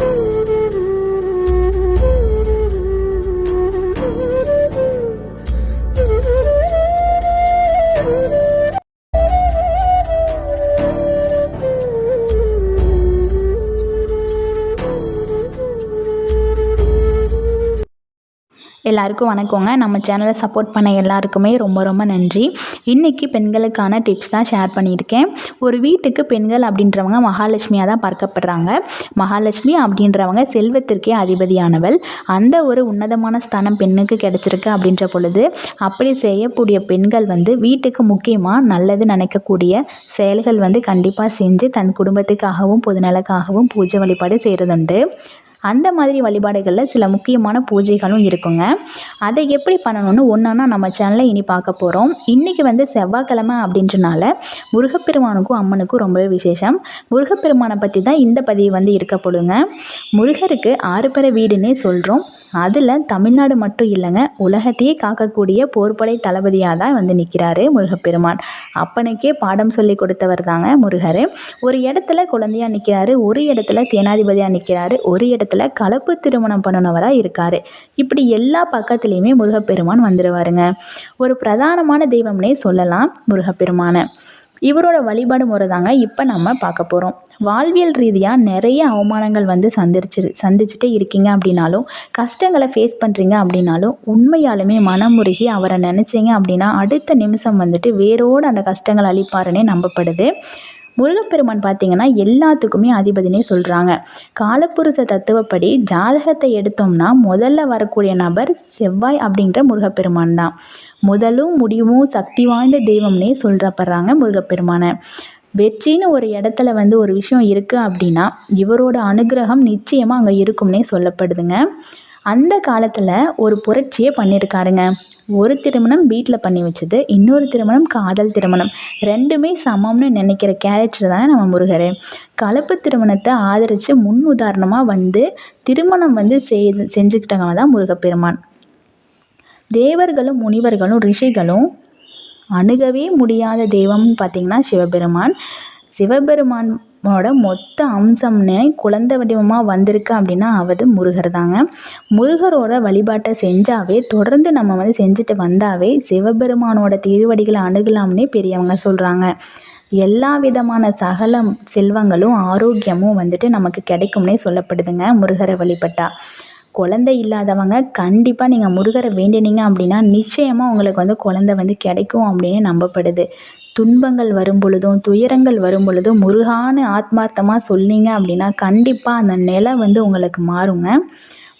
Woo! எல்லாருக்கும் வணக்கங்க. நம்ம சேனலை சப்போர்ட் பண்ண எல்லாருக்குமே ரொம்ப ரொம்ப நன்றி. இன்றைக்கி பெண்களுக்கான டிப்ஸ் தான் ஷேர் பண்ணியிருக்கேன். ஒரு வீட்டுக்கு பெண்கள் அப்படின்றவங்க மகாலட்சுமியாக தான் பார்க்கப்படுறாங்க. மகாலட்சுமி அப்படின்றவங்க செல்வத்திற்கே அதிபதியானவள். அந்த ஒரு உன்னதமான ஸ்தானம் பெண்ணுக்கு கிடைச்சிருக்கு அப்படின்ற பொழுது அப்படி செய்யக்கூடிய பெண்கள் வந்து வீட்டுக்கு முக்கியமாக நல்லது நினைக்கக்கூடிய செயல்கள் வந்து கண்டிப்பாக செஞ்சு தன் குடும்பத்துக்காகவும் பொதுநலக்காகவும் பூஜை வழிபாடு செய்கிறதுண்டு அந்த மாதிரி வழிபாடுகளில் சில முக்கியமான பூஜைகளும் இருக்குங்க. அதை எப்படி பண்ணணும்னு ஒன்றா நம்ம சேனலில் இனி பார்க்க போகிறோம் இன்றைக்கி வந்து செவ்வாய்க்கிழமை அப்படின்றனால முருகப்பெருமானுக்கும் அம்மனுக்கும் ரொம்பவே விசேஷம். முருகப்பெருமானை பற்றி தான் இந்த பதிவு வந்து இருக்க போடுங்க முருகருக்கு ஆறுபடை வீடுன்னே சொல்கிறோம் அதில் தமிழ்நாடு மட்டும் இல்லைங்க உலகத்தையே காக்கக்கூடிய போர்படை தளபதியாக தான் வந்து நிற்கிறாரு முருகப்பெருமான். அப்பனுக்கே பாடம் சொல்லி கொடுத்தவர் தாங்க முருகர். ஒரு இடத்துல குழந்தையாக நிற்கிறாரு ஒரு இடத்துல சேனாதிபதியாக நிற்கிறாரு ஒரு இடத்துல கலப்பு திருமணம் பண்ணினவராக இருக்கார். இப்படி எல்லா பக்கத்துலேயுமே முருகப்பெருமான் வந்துடுவாருங்க ஒரு பிரதானமான தெய்வம்னே சொல்லலாம் முருகப்பெருமானை. இவரோட வழிபாடு முறை தாங்க இப்போ நம்ம பார்க்க போகிறோம் வாழ்வியல் ரீதியாக நிறைய அவமானங்கள் வந்து சந்திச்சு சந்திச்சுட்டே இருக்கீங்க அப்படின்னாலும் கஷ்டங்களை ஃபேஸ் பண்ணுறீங்க அப்படின்னாலும் உண்மையாலுமே மனமுருகி அவரை நினச்சிங்க அப்படின்னா அடுத்த நிமிஷம் வந்துட்டு வேரோடு அந்த கஷ்டங்களை அழிப்பாருன்னே நம்பப்படுது. முருகப்பெருமான் பார்த்தீங்கன்னா எல்லாத்துக்குமே அதிபதினே சொல்கிறாங்க காலப்புருஷ தத்துவப்படி ஜாதகத்தை எடுத்தோம்னா முதல்ல வரக்கூடிய நபர் செவ்வாய் அப்படின்ற முருகப்பெருமான் தான். முதலும் முடிவும் சக்தி வாய்ந்த தெய்வம்னே சொல்கிறப்படுறாங்க முருகப்பெருமானை. வெற்றின்னு ஒரு இடத்துல வந்து ஒரு விஷயம் இருக்குது அப்படின்னா இவரோட அனுகிரகம் நிச்சயமாக அங்கே இருக்கும்னே சொல்லப்படுதுங்க. அந்த காலத்தில் ஒரு புரட்சியே பண்ணியிருக்காருங்க ஒரு திருமணம் வீட்டில் பண்ணி வச்சது இன்னொரு திருமணம் காதல் திருமணம். ரெண்டுமே சமம்னு நினைக்கிற கேரக்டர் தானே நம்ம முருகர். கலப்பு திருமணத்தை ஆதரித்து முன் உதாரணமாக வந்து திருமணம் வந்து செய்து செஞ்சுக்கிட்டவங்க தான் முருகப்பெருமான். தேவர்களும் முனிவர்களும் ரிஷிகளும் அணுகவே முடியாத தெய்வம்னு பார்த்திங்கன்னா சிவபெருமான் ஓட மொத்த அம்சம்னே குழந்தை வடிவமாக வந்திருக்கு அப்படின்னா அது முருகர் தாங்க. முருகரோட வழிபாட்டை செஞ்சாவே தொடர்ந்து நம்ம வந்து செஞ்சுட்டு வந்தாவே சிவபெருமானோட திருவடிகளை அணுகலாம்னே பெரியவங்க சொல்கிறாங்க எல்லா விதமான சகல செல்வங்களும் ஆரோக்கியமும் வந்துட்டு நமக்கு கிடைக்கும்னே சொல்லப்படுதுங்க முருகரை வழிபட்டால் குழந்தை இல்லாதவங்க கண்டிப்பாக நீங்கள் முருகரை வேண்டினீங்க அப்படின்னா நிச்சயமாக உங்களுக்கு வந்து குழந்த வந்து கிடைக்கும் அப்படின்னு நம்பப்படுது. துன்பங்கள் வரும் பொழுதும் துயரங்கள் வரும் பொழுதும் முருகான்னு ஆத்மார்த்தமாக சொன்னீங்க அப்படின்னா கண்டிப்பாக அந்த நிலை வந்து உங்களுக்கு மாறுங்க.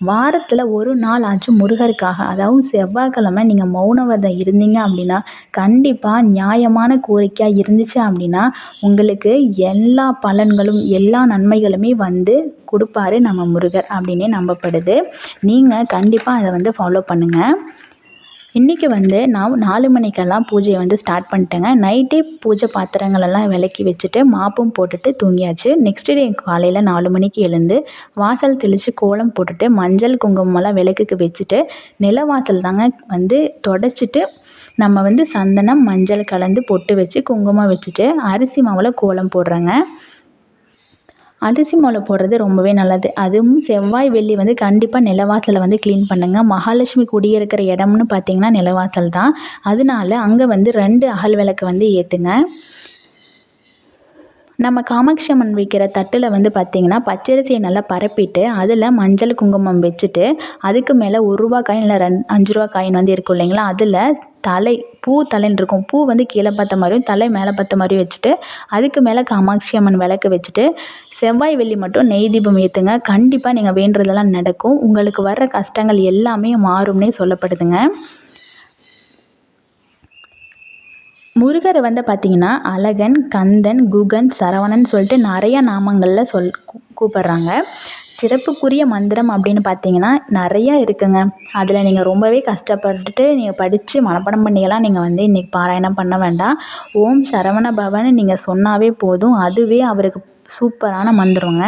வாரத்தில் ஒரு நாள் ஆச்சும் முருகருக்காக. அதாவது செவ்வாய்க்கிழமை நீங்கள் மௌன விரதம் இருந்தீங்க அப்படின்னா கண்டிப்பாக நியாயமான கோரிக்கையாக இருந்துச்சு அப்படின்னா உங்களுக்கு எல்லா பலன்களும் எல்லா நன்மைகளுமே வந்து கொடுப்பாரு நம்ம முருகர் அப்படின்னே நம்பப்படுது. நீங்கள் கண்டிப்பாக அதை வந்து ஃபாலோ பண்ணுங்கள் இன்றைக்கி வந்து நான் நாலு மணிக்கெல்லாம் பூஜையை வந்து ஸ்டார்ட் பண்ணிட்டேங்க. நைட்டே பூஜை பாத்திரங்களெல்லாம் விளக்கி வச்சுட்டு மாப்பும் போட்டுட்டு தூங்கியாச்சு. நெக்ஸ்ட் டே காலையில் நாலு மணிக்கு எழுந்து வாசல் தெளித்து கோலம் போட்டுட்டு மஞ்சள் குங்குமம்லாம் விளக்குக்கு வச்சுட்டு நிலவாசல் தாங்க வந்து தொடச்சிட்டு நம்ம வந்து சந்தனம் மஞ்சள் கலந்து பொட்டு வச்சு குங்குமம் வச்சுட்டு அரிசி மாவில் கோலம் போடுறேங்க. அரிசி மாலை போடுறது ரொம்பவே நல்லது. அதுவும் செவ்வாய் வெள்ளி வந்து கண்டிப்பாக நிலவாசலை வந்து க்ளீன் பண்ணுங்கள் மகாலட்சுமி குடியிருக்கிற இடம்னு பார்த்தீங்கன்னா நிலவாசல் தான். அதனால அங்கே வந்து ரெண்டு அகல் விளக்கு வந்து ஏற்றுங்க நம்ம காமாட்சி அம்மன் வைக்கிற தட்டில் வந்து பார்த்திங்கன்னா பச்சரிசியை நல்லா பரப்பிட்டு அதில் மஞ்சள் குங்குமம் வச்சுட்டு அதுக்கு மேலே ஒரு ரூபா காயின் இல்லை ரெண்டு அஞ்சு ரூபா காயின் வந்து இருக்கும் இல்லைங்களா? அதில் தலை பூ தலைன்னு இருக்கும். பூ வந்து கீழே பார்த்த மாதிரியும் தலை மேலே பார்த்த மாதிரியும் வச்சுட்டு அதுக்கு மேலே காமாட்சி அம்மன் விளக்கு வச்சுட்டு செவ்வாய் வெள்ளி மட்டும் நெய் தீபம் ஏற்றுங்க கண்டிப்பாக நீங்கள் வேண்டுறதெல்லாம் நடக்கும். உங்களுக்கு வர்ற கஷ்டங்கள் எல்லாமே மாறும்னே சொல்லப்படுதுங்க. முருகரை வந்து பார்த்திங்கன்னா அழகன் கந்தன் குகன் சரவணன் சொல்லிட்டு நிறைய நாமங்களில் சொல் கூப்பிட்றாங்க. சிறப்புக்குரிய மந்திரம் அப்படின்னு பார்த்தீங்கன்னா நிறையா இருக்குங்க. அதில் நீங்கள் ரொம்பவே கஷ்டப்பட்டுட்டு நீங்கள் படித்து மனப்பாடம் பண்ணியெல்லாம் நீங்கள் வந்து இன்றைக்கி பாராயணம் பண்ண வேண்டாம். ஓம் சரவண பவன் நீங்கள் சொன்னாவே போதும். அதுவே அவருக்கு சூப்பரான மந்திரங்க.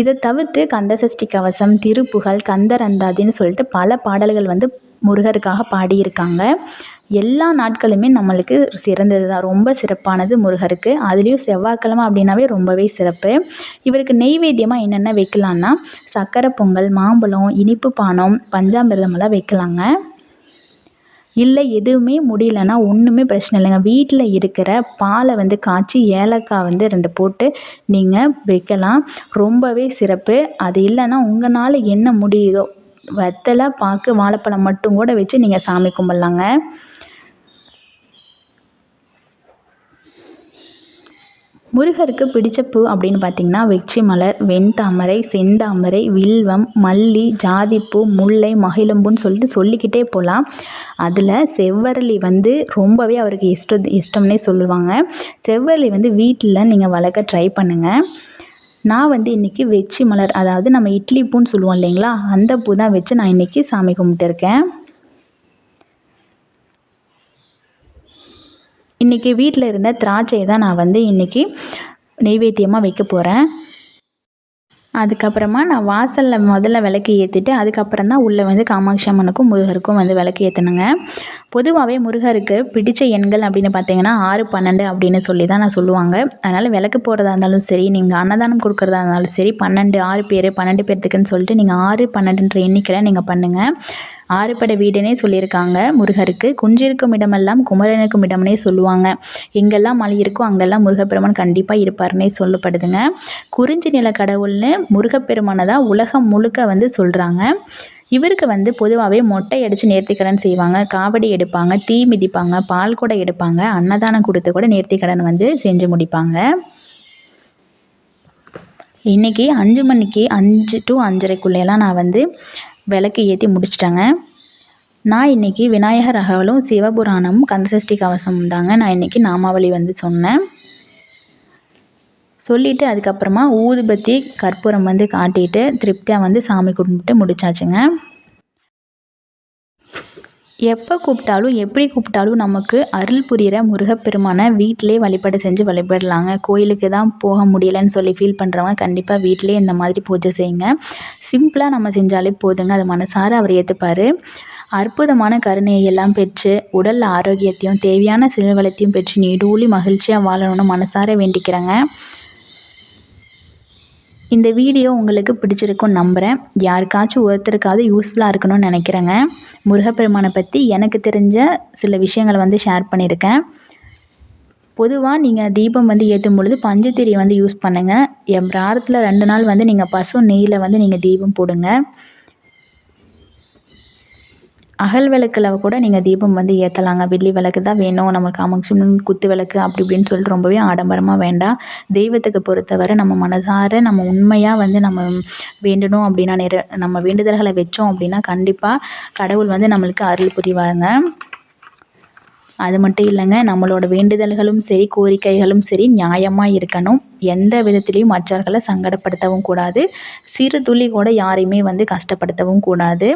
இதை தவிர்த்து கந்தசஷ்டி கவசம் திருப்புகழ் கந்தரந்தாதின்னு சொல்லிட்டு பல பாடல்கள் வந்து முருகருக்காக பாடியிருக்காங்க. எல்லா நாட்களுமே நம்மளுக்கு சிறந்தது தான் ரொம்ப சிறப்பானது முருகருக்கு. அதுலேயும் செவ்வாய்க்கிழமை அப்படின்னாவே ரொம்பவே சிறப்பு. இவருக்கு நெய்வேத்தியமாக என்னென்ன வைக்கலான்னா சக்கரை பொங்கல் மாம்பழம் இனிப்பு பானம் பஞ்சாமிர்தமெல்லாம் வைக்கலாங்க. இல்லை எதுவுமே முடியலன்னா ஒன்றுமே பிரச்சனை இல்லைங்க. வீட்டில் இருக்கிற பாலை வந்து காய்ச்சி ஏலக்காய் வந்து ரெண்டு போட்டு நீங்கள் வைக்கலாம். ரொம்பவே சிறப்பு. அது இல்லைன்னா உங்களால் என்ன முடியுதோ வெத்தலை பாக்கு வாழைப்பழம் மட்டும் கூட வச்சு நீங்கள் சாமி கும்பிட்லாங்க. முருகருக்கு பிடிச்ச பூ அப்படின்னு பார்த்தீங்கன்னா வெற்றி மலர் வெண்தாமரை செந்தாமரை வில்வம் மல்லி ஜாதிப்பூ முல்லை மகிழம்பூன்னு சொல்லிட்டு சொல்லிக்கிட்டே போகலாம். அதில் செவ்வரளி வந்து ரொம்பவே அவருக்கு இஷ்டம் இஷ்டம்னே சொல்லுவாங்க. செவ்வரளி வந்து வீட்டில் நீங்கள் வளர்க்க ட்ரை பண்ணுங்கள் நான் வந்து இன்றைக்கி வெற்றி மலர் அதாவது நம்ம இட்லி பூன்னு சொல்லுவோம் இல்லைங்களா அந்த பூ தான் வச்சு நான் இன்றைக்கி சாமி கும்பிட்டுருக்கேன். இன்றைக்கி வீட்டில் இருந்த திராட்சையை தான் நான் வந்து இன்றைக்கி நெய்வேத்தியமாக வைக்க போகிறேன் அதுக்கப்புறமா நான் வாசலில் முதல்ல விளக்கு ஏற்றிட்டு அதுக்கப்புறம் தான் உள்ளே வந்து காமாட்சி அம்மனுக்கும் முருகருக்கும் வந்து விளக்கு ஏற்றணுங்க பொதுவாகவே முருகருக்கு பிடித்த எண்கள் அப்படின்னு பார்த்தீங்கன்னா ஆறு பன்னெண்டு அப்படின்னு சொல்லி தான் நான் சொல்லுவாங்க. அதனால் விளக்கு போடுறதா இருந்தாலும் சரி நீங்கள் அன்னதானம் கொடுக்குறதா இருந்தாலும் சரி பன்னெண்டு ஆறு பேர் பன்னெண்டு பேர்த்துக்குன்னு சொல்லிட்டு நீங்கள் ஆறு பன்னெண்டுன்ற எண்ணிக்கையில் நீங்கள் பண்ணுங்கள் ஆறுபடை வீடுனே சொல்லியிருக்காங்க. முருகருக்கு குஞ்சிருக்கும் இடமெல்லாம் குமரனுக்கும் இடம்னே சொல்லுவாங்க. எங்கெல்லாம் மலை இருக்கோ அங்கெல்லாம் முருகப்பெருமான் கண்டிப்பாக இருப்பார்னே சொல்லப்படுதுங்க. குறிஞ்சி நில கடவுள்னு முருகப்பெருமானை தான் உலகம் முழுக்க வந்து சொல்கிறாங்க இவருக்கு வந்து பொதுவாகவே மொட்டை அடித்து நேர்த்திக்கடன் செய்வாங்க. காவடி எடுப்பாங்க தீ மிதிப்பாங்க பால் கூட எடுப்பாங்க. அன்னதானம் கொடுத்து கூட நேர்த்திக்கடன் வந்து செஞ்சு முடிப்பாங்க. இன்றைக்கி அஞ்சு மணிக்கு அஞ்சு டு அஞ்சரைக்குள்ளேலாம் நான் வந்து விளக்கு ஏற்றி முடிச்சிட்டேங்க. நான் இன்றைக்கி விநாயகர் அகவலும் சிவபுராணமும் கந்தசஷ்டி கவசம் தாங்க நான் இன்றைக்கி நாமாவளி வந்து சொன்னேன். சொல்லிவிட்டு அதுக்கப்புறமா ஊதுபத்தி கற்பூரம் வந்து காட்டிட்டு திருப்தியாக வந்து சாமி கும்பிட்டு முடிச்சாச்சுங்க. எப்போ கூப்பிட்டாலும் எப்படி கூப்பிட்டாலும் நமக்கு அருள் புரிகிற முருகப்பெருமானை வீட்டிலே வழிபாடு செஞ்சு வழிபடலாங்க. கோயிலுக்கு தான் போக முடியலைன்னு சொல்லி ஃபீல் பண்ணுறவங்க கண்டிப்பாக வீட்டிலே இந்த மாதிரி பூஜை செய்யுங்க. சிம்பிளாக நம்ம செஞ்சாலே போதுங்க. அது மனசார அவர் ஏற்றுப்பார் அற்புதமான கருணையை எல்லாம் பெற்று உடல் ஆரோக்கியத்தையும் தேவையான செல்வளத்தையும் பெற்று நீடூழி மகிழ்ச்சியாக வாழணும்னு மனசார வேண்டிக்கிறேங்க. இந்த வீடியோ உங்களுக்கு பிடிச்சிருக்கும் நம்புகிறேன் யாருக்காச்சும் ஒருத்தருக்காவது யூஸ்ஃபுல்லாக இருக்கணும்னு நினைக்கிறேங்க. முருகப்பெருமானை பற்றி எனக்கு தெரிஞ்ச சில விஷயங்களை வந்து ஷேர் பண்ணியிருக்கேன். பொதுவாக நீங்கள் தீபம் வந்து ஏற்றும் பொழுது பஞ்சத்திரியை வந்து யூஸ் பண்ணுங்கள் என் பிராரத்தில் ரெண்டு நாள் வந்து நீங்கள் பசு நெய்யில் வந்து நீங்கள் தீபம் போடுங்க. அகல் விளக்கில் கூட நீங்கள் தீபம் வந்து ஏற்றலாங்க வெள்ளி விளக்கு தான் வேணும். நம்ம காமாட்சி குத்து விளக்கு அப்படி இப்படின்னு சொல்லிட்டு ரொம்பவே ஆடம்பரமாக வேண்டாம் தெய்வத்துக்கு பொறுத்தவரை நம்ம மனசார நம்ம உண்மையாக வந்து நம்ம வேண்டணும் அப்படின்னா நிற நம்ம வேண்டுதல்களை வச்சோம் அப்படின்னா கண்டிப்பாக கடவுள் வந்து நம்மளுக்கு அருள் புரிவாங்க அது மட்டும் இல்லைங்க நம்மளோட வேண்டுதல்களும் சரி கோரிக்கைகளும் சரி நியாயமாக இருக்கணும். எந்த விதத்துலேயும் மற்றவர்களை சங்கடப்படுத்தவும் கூடாது. சிறு துளி கூட யாரையுமே வந்து கஷ்டப்படுத்தவும் கூடாது.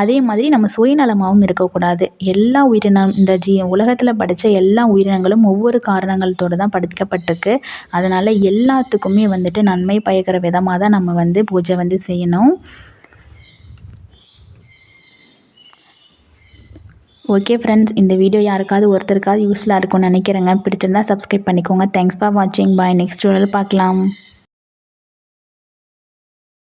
அதே மாதிரி நம்ம சுயநலமாகவும் இருக்கக்கூடாது. எல்லா உயிரினம் இந்த ஜீ உலகத்தில் படித்த எல்லா உயிரினங்களும் ஒவ்வொரு காரணங்களத்தோடு தான் படிக்கப்பட்டிருக்கு. அதனால் எல்லாத்துக்குமே வந்துட்டு நன்மை பயக்கிற விதமாக தான் நம்ம வந்து பூஜை வந்து செய்யணும். ஓகே ஃப்ரெண்ட்ஸ் இந்த வீடியோ யாருக்காவது ஒருத்தருக்காவது யூஸ்ஃபுல்லாக இருக்கும்னு நினைக்கிறேங்க. பிடிச்சிருந்தா சப்ஸ்கிரைப் பண்ணிக்கோங்க. தேங்க்ஸ் ஃபார் வாட்சிங் பாய் நெக்ஸ்ட் வீடியோவில் பார்க்கலாம்.